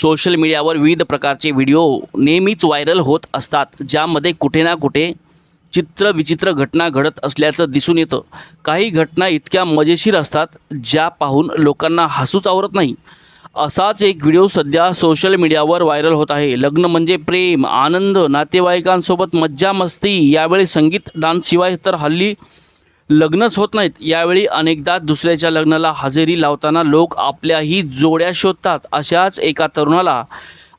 Social मीडियावर विविध प्रकारचे व्हिडिओ नेहमीच व्हायरल होत असतात ज्यामध्ये कुठे ना कुठे चित्र विचित्र घटना घडत असल्याचं दिसून येतं. काही घटना इतक्या मजेशीर असतात ज्या पाहून लोकांना हसूच आवरत नाही. असाच एक व्हिडिओ सध्या सोशल मीडियावर व्हायरल होत आहे. लग्न म्हणजे प्रेम आनंद नातेवाईकांसोबत मज्जा मस्ती यावेळी संगीत डान्सशिवाय तर हल्ली लग्नच होत नाहीत. यावेळी अनेकदा दुसऱ्याच्या लग्नाला हजेरी लावताना लोक आपल्याही जोड्या शोधतात अशाच एका तरुणाला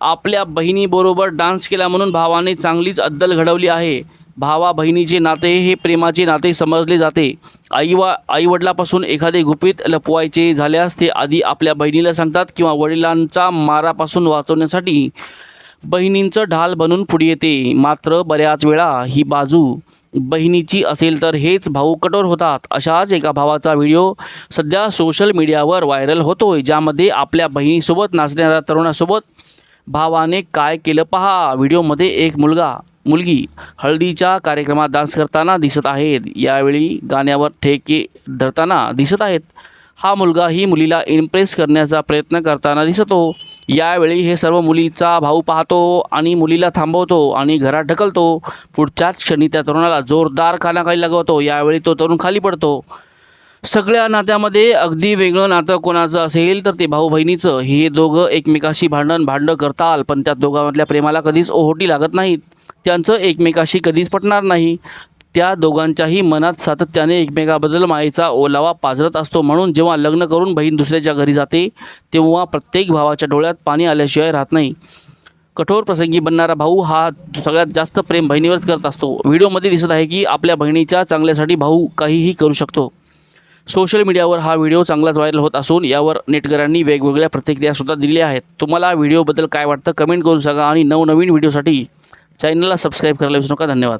आपल्या बहिणीबरोबर डान्स केला म्हणून भावाने चांगलीच अद्दल घडवली आहे. भावा बहिणीचे नाते हे प्रेमाचे नाते समजले जाते. आई वा आईवडिलापासून एखादे गुपित लपवायचे झाल्यास ते आधी आपल्या बहिणीला सांगतात किंवा वडिलांचा मारापासून वाचवण्यासाठी बहिणींचं ढाल बनून पुढे येते. मात्र बऱ्याच वेळा ही बाजू बहिणीची असेल तर हेच भाऊ कठोर होतात. अशाच एका भावाचा व्हिडिओ सध्या सोशल मीडियावर व्हायरल होतोय ज्यामध्ये आपल्या बहिणीसोबत नाचणाऱ्या तरुणासोबत भावाने काय केलं पहा. व्हिडिओमध्ये एक मुलगा मुलगी हळदीच्या कार्यक्रमात डान्स करताना दिसत आहेत. यावेळी गाण्यावर ठेके धरताना दिसत आहेत. हा मुलगा ही मुलीला इम्प्रेस करण्याचा प्रयत्न करताना दिसतो. यावेळी हे सर्व मुलीचा भाऊ पाहतो आणि मुलीला थांबवतो आणि घरात ढकलतो. पुढच्याच क्षणी त्या तरुणाला जोरदार खानाखाली लगवतो. यावेळी तो तरुण खाली पडतो. सगळ्या नात्यामध्ये अगदी वेगळं नातं कोणाचं असेल तर ते भाऊ बहिणीचं. हे दोघं एकमेकाशी भांडण भांडणं करताल पण त्या दोघांमधल्या प्रेमाला कधीच ओहोटी लागत नाहीत. त्यांचं एकमेकाशी कधीच पटणार नाही. त्या दोघांच्याही मनात सातत्याने एकमेकाबद्दल मायेचा ओलावा पाजरत असतो. म्हणून जेव्हा लग्न करून बहीण दुसऱ्याच्या घरी जाते तेव्हा प्रत्येक भावाच्या डोळ्यात पाणी आल्याशिवाय राहत नाही. कठोर प्रसंगी बनणारा भाऊ हा सगळ्यात जास्त प्रेम बहिणीवरच करत असतो. व्हिडिओमध्ये दिसत आहे की आपल्या बहिणीच्या चांगल्यासाठी भाऊ काहीही करू शकतो. सोशल मीडियावर हा व्हिडिओ चांगलाच व्हायरल होत असून यावर नेटकऱ्यांनी वेगवेगळ्या प्रतिक्रियासुद्धा दिल्या आहेत. तुम्हाला व्हिडिओबद्दल काय वाटतं कमेंट करून सांगा आणि नवनवीन व्हिडिओसाठी चॅनलला सबस्क्राईब करायला विसरू नका. धन्यवाद.